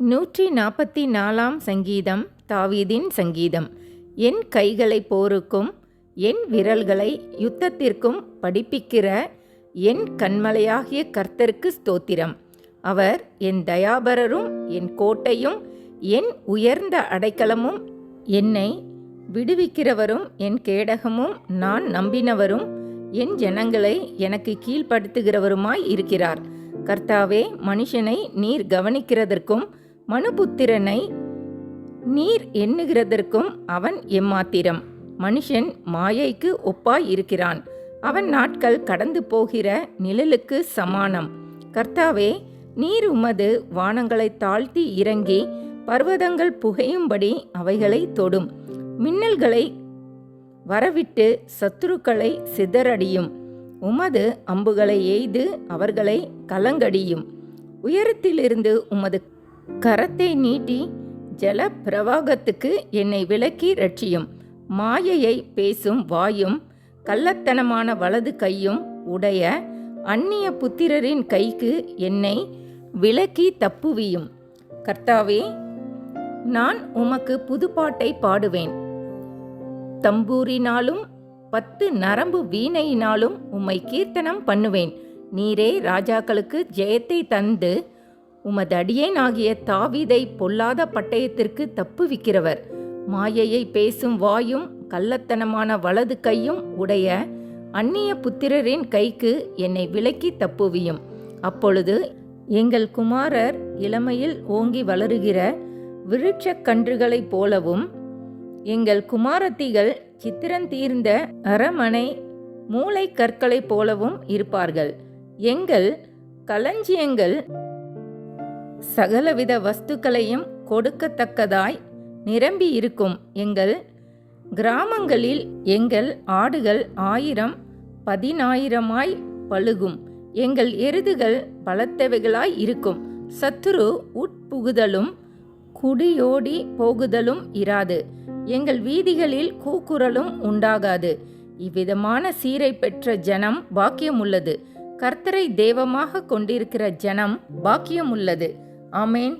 நூற்றி நாற்பத்தி நாலாம் சங்கீதம் தாவீதின் சங்கீதம். என் கைகளை போருக்கும் என் விரல்களை யுத்தத்திற்கும் படிப்பிக்கிற என் கண்மலையாகிய கர்த்தருக்கு ஸ்தோத்திரம். அவர் என் தயாபரரும் என் கோட்டையும் என் உயர்ந்த அடைக்கலமும் என்னை விடுவிக்கிறவரும் என் கேடகமும் நான் நம்பினவரும் என் ஜனங்களை எனக்கு கீழ்ப்படுத்துகிறவருமாய் இருக்கிறார். கர்த்தாவே மனுஷனை நீர் கவனிக்கிறதற்கும் மனுபுத்திரனை நீர் எண்ணுகிறதற்கும் அவன் எம்மாத்திரம். மனுஷன் மாயைக்கு ஒப்பாய் இருக்கிறான். அவன் நாட்கள் கடந்து போகிற நிழலுக்கு சமானம். கர்த்தாவே நீர் உமது வானங்களை தாழ்த்தி இறங்கி பர்வதங்கள் புகையும்படி அவைகளை தொடும். மின்னல்களை வரவிட்டு சத்துருக்களை சிதறடியும். உமது அம்புகளை எய்து அவர்களை கலங்கடியும். உயரத்திலிருந்து உமது கரத்தை நீட்டி ஜல பிரவாகத்துக்கு என்னை விலக்கி ரட்சியும். மாயையை பேசும் வாயும் கள்ளத்தனமான வலது கையும் உடைய அந்நிய புத்திரரின் கைக்கு என்னை விலக்கி தப்புவியும். கர்த்தாவே நான் உமக்கு புதுப்பாட்டை பாடுவேன். தம்பூரினாலும் பத்து நரம்பு வீணையினாலும் உம்மை கீர்த்தனம் பண்ணுவேன். நீரே ராஜாக்களுக்கு ஜெயத்தை தந்து உமது அடியேனாகிய தாவீதை பொல்லாத பட்டயத்திற்கு தப்புவிக்கிறவர். மாயையை பேசும் வாயும் கள்ளத்தனமான வலது கையும் உடைய அந்நிய புத்திரரின் கைக்கு என்னை விலக்கி தப்புவியும். அப்பொழுது எங்கள் குமாரர் இளமையில் ஓங்கி வளருகிற விருட்சக் கன்றுகளைப் போலவும் எங்கள் குமாரத்திகள் சித்திரந்தீர்ந்த அரமனை மூளை கற்களைப் போலவும் இருப்பார்கள். எங்கள் களஞ்சியங்கள் சகலவித வஸ்துக்களையும் கொடுக்கத்தக்கதாய் நிரம்பி இருக்கும் எங்கள் கிராமங்களில் எங்கள் ஆடுகள் ஆயிரம் பதினாயிரமாய் பழுகும். எங்கள் எருதுகள் பலத்தவைகளாய் இருக்கும். சத்துரு உட்புகுதலும் குடியோடி போகுதலும் இராது. எங்கள் வீதிகளில் கூக்குரலும் உண்டாகாது. இவ்விதமான சீரை பெற்ற ஜனம் பாக்கியமுள்ளது. கர்த்தரை தெய்வமாக கொண்டிருக்கிற ஜனம் பாக்கியமுள்ளது. ஆமேன்.